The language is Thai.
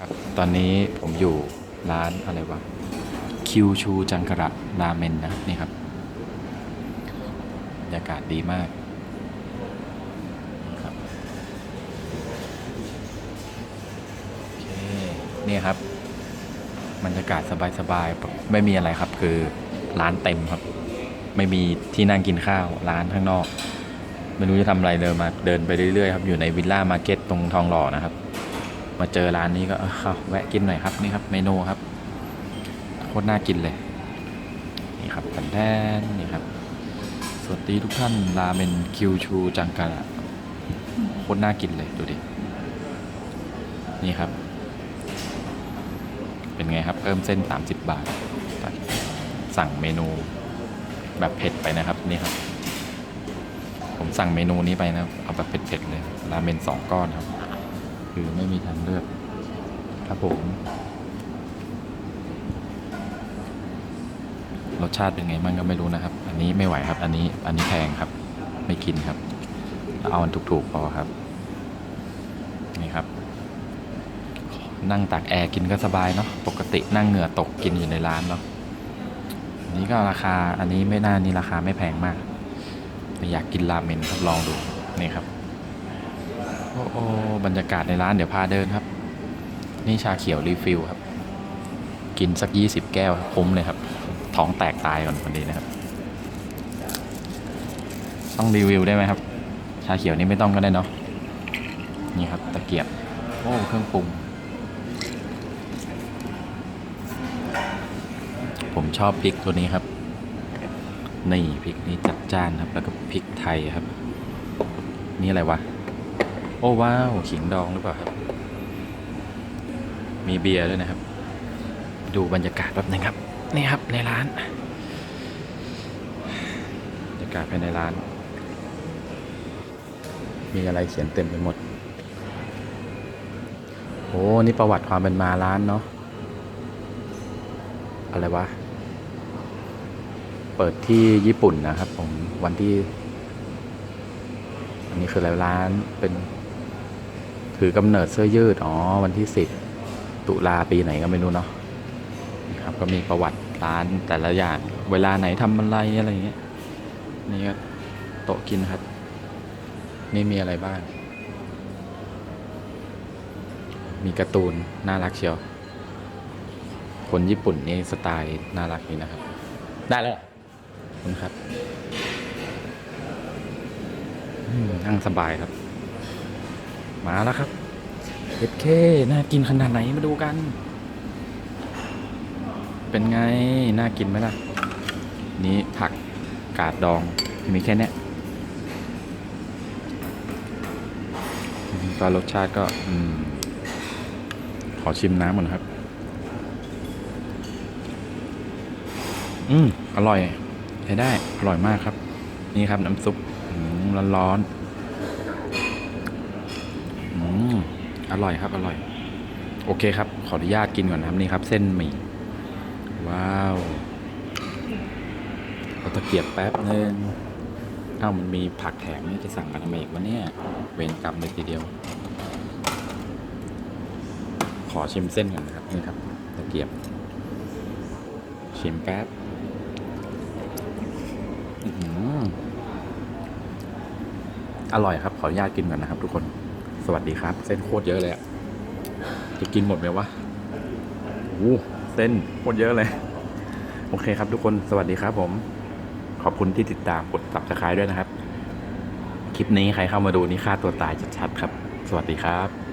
ครับตอนนี้ผมอยู่ร้านอะไรวะคิวชูจังกระราเมนนะนี่ครับบรรยากาศดีมากครับโอเคนี่ครับบรรยากาศสบายๆไม่มีอะไรครับ คือร้านเต็มครับ ไม่มีที่นั่งกินข้าวร้านข้างนอก ไม่รู้จะทำอะไรเลยมาเดินไปเรื่อยๆครับ อยู่ในวิลล่ามาร์เก็ตตรงทองหล่อนะครับ มาเจอร้านนี้ก็เออเข้าแวะกินหน่อยครับนี่ครับเมนูครับโคตรน่ากินเลยนี่ครับแผ่นแทนนี่ครับสวัสดีทุกท่านราเมนคิวชูจังกะระโคตรน่ากินเลยดูดินี่ครับ เป็นไงครับเพิ่มเส้น 30 บาท สั่งเมนูแบบเผ็ดไปนะครับนี่ครับ ผมสั่งเมนูนี้ไปนะเอาแบบเผ็ดๆเลยราเมนสองก้อนครับ คือไม่มีทางเลือกครับผม รสชาติเป็นไงมั่งก็ไม่รู้นะครับ อันนี้ไม่ไหวครับ อันนี้อันนี้แพงครับ ไม่กินครับ เอาอันถูกๆพอครับ นี่ครับ นั่งตากแอร์กินก็สบายเนาะปกตินั่งเหงื่อตกกินอยู่ในร้านเนาะอันนี้ก็ราคาอันนี้ไม่น่านี่ราคาไม่แพงมาก อยากกินราเมนครับลองดูนี่ครับ โอ้โอ้บรรยากาศในร้านเดี๋ยวพาเดินครับ นี่ชาเขียวรีฟิลครับ กินสักยี่สิบแก้วคุ้มเลยครับ ท้องแตกตายก่อนคนนี้นะครับ ต้องรีวิวได้ไหมครับ ชาเขียวนี่ไม่ต้องก็ได้เนาะนี่ครับตะเกียบโอ้เครื่องปรุง ผมชอบพริกตัวนี้ครับ นี่พริกนี้จัดจ้านครับ แล้วก็พริกไทยครับ นี่อะไรวะ อ้ว้าวขิงดองหรือเปล่าครับ มีเบียร์ด้วยนะครับ ดูบรรยากาศแป๊บนึงครับ นี่ครับในร้าน บรรยากาศภายในร้าน มีอะไรเขียนเต็มไปหมดโอ้นี่ประวัติความเป็นมาร้านเนาะอะไรวะ เปิดที่ญี่ปุ่นนะครับผมวันที่ อันนี้คืออะไรร้านเป็น ถือกำเนิดเสื้อยืด อ๋อ วันที่สิบตุลาปีไหนก็ไม่รู้เนาะครับก็มีประวัติร้านแต่ละอย่าง เวลาไหนทำอะไรอะไรอย่างเงี้ยนี่ก็โต๊ะกินครับ นี่มีอะไรบ้าง มีการ์ตูน น่ารักเชียว คนญี่ปุ่นนี่สไตล์น่ารักนี่นะครับ ได้แล้วคุณครับอืมนั่งสบายครับ มาแล้วครับเฮ็ดเคน่ากินขนาดไหนมาดูกัน เป็นไง น่ากินไหมล่ะ นี้ผักกาดดอง มีแค่เนี้ยอืมก็รสชาติก็อืมขอชิมน้ำก่อนครับ อืม อร่อย ใช้ได้ อร่อยมากครับ นี่ครับน้ำซุปร้อนร้อนๆอืม อร่อยครับ อร่อย โอเคครับ ขออนุญาตกินก่อนนะครับนี่ครับ เส้นหมี่ ว้าวเอาตะเกียบแป๊บนึงเอ้ามันมีผักแถมนี่จะสั่งมาทำไมอีกวะเนี่ย เวรกรรมเลยทีเดียว ขอชิมเส้นก่อนนะครับ นี่ครับ ตะเกียบ ชิมแป๊บออร่อยครับ ขออนุญาตกินก่อนนะครับทุกคน สวัสดีครับ เส้นโคตรเยอะเลยอะจะกินหมดไหมวะโอ้เส้นโคตรเยอะเลย โอเคครับทุกคนสวัสดีครับผม ขอบคุณที่ติดตามกด subscribe ด้วยนะครับ คลิปนี้ใครเข้ามาดูนี่ค่าตัวตายชัดๆครับ สวัสดีครับ